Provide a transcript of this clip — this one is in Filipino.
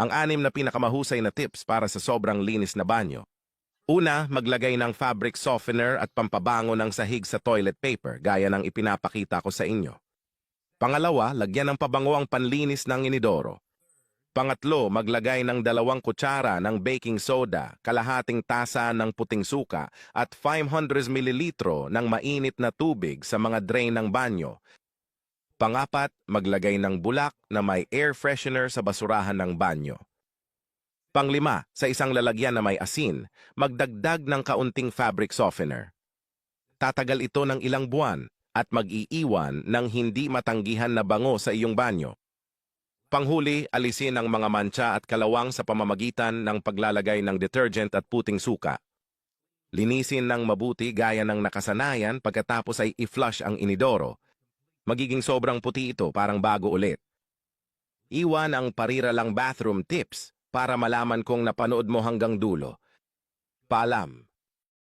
Ang anim na pinakamahusay na tips para sa sobrang linis na banyo. Una, maglagay ng fabric softener at pampabango ng sahig sa toilet paper gaya ng ipinapakita ko sa inyo. Pangalawa, lagyan ng pabango ang panlinis ng inidoro. Pangatlo, maglagay ng dalawang kutsara ng baking soda, kalahating tasa ng puting suka at 500 ml ng mainit na tubig sa mga drain ng banyo. Pangapat, maglagay ng bulak na may air freshener sa basurahan ng banyo. Panglima, sa isang lalagyan na may asin, magdagdag ng kaunting fabric softener. Tatagal ito ng ilang buwan at mag-iiwan ng hindi matanggihan na bango sa iyong banyo. Panghuli, alisin ang mga mancha at kalawang sa pamamagitan ng paglalagay ng detergent at puting suka. Linisin ng mabuti gaya ng nakasanayan pagkatapos ay i-flush ang inidoro. Magiging sobrang puti ito parang bago ulit. Iwan ang pariralang bathroom tips para malaman kung napanood mo hanggang dulo. Paalam!